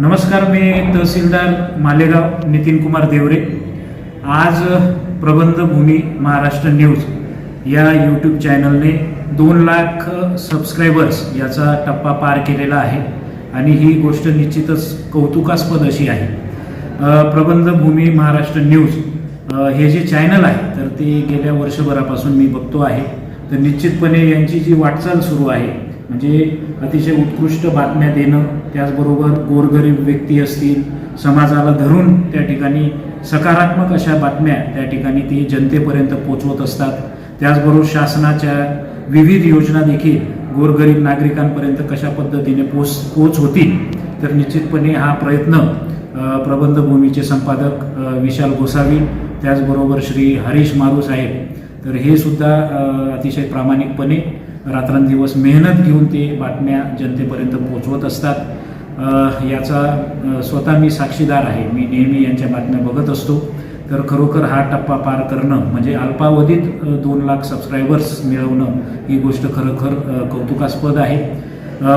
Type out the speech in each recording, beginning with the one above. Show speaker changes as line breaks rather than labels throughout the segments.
नमस्कार मी तहसीलदार मालेगाव नितीन कुमार देवरे. आज प्रबंध भूमी महाराष्ट्र न्यूज या यूट्यूब चॅनलने दोन लाख सबस्क्रायबर्स याचा टप्पा पार केलेला आहे आणि ही गोष्ट निश्चितच कौतुकास्पद अशी आहे. प्रबंध भूमी महाराष्ट्र न्यूज हे जे चॅनल आहे तर ते गेल्या वर्षभरापासून मी बघतो आहे. तर निश्चितपणे यांची जी वाटचाल सुरू आहे म्हणजे अतिशय उत्कृष्ट बातम्या देणं त्याचबरोबर गोरगरीब व्यक्ती असतील समाजाला धरून त्या ठिकाणी सकारात्मक अशा बातम्या त्या ठिकाणी ती जनतेपर्यंत पोचवत असतात. त्याचबरोबर शासनाच्या विविध योजना देखील गोरगरीब नागरिकांपर्यंत कशा पद्धतीने पोच पोच होतील तर निश्चितपणे हा प्रयत्न प्रबंधभूमीचे संपादक विशाल गोसावी त्याचबरोबर श्री हरीश मारू साहेब तर हे सुद्धा अतिशय प्रामाणिकपणे रात्रंदिवस मेहनत घेऊन ते बातम्या जनतेपर्यंत पोचवत असतात. याचा स्वतः मी साक्षीदार आहे. मी नेहमी यांच्या बातम्या बघत असतो. तर खरोखर हा टप्पा पार करणं म्हणजे अल्पावधीत दोन लाख सबस्क्रायबर्स मिळवणं ही गोष्ट खरोखर कौतुकास्पद आहे.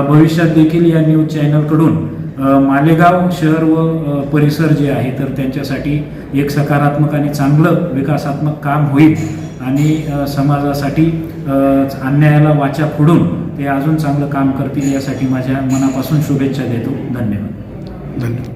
भविष्यात देखील या न्यूज चॅनलकडून मालेगाव शहर व परिसर जे आहे तर त्यांच्यासाठी एक सकारात्मक आणि चांगलं विकासात्मक काम होईल. आणि समाजासाठी अन्यायाला वाचा फोडून ते अजून चांगलं काम करतील यासाठी माझ्या मनापासून शुभेच्छा देतो. धन्यवाद.
धन्यवाद.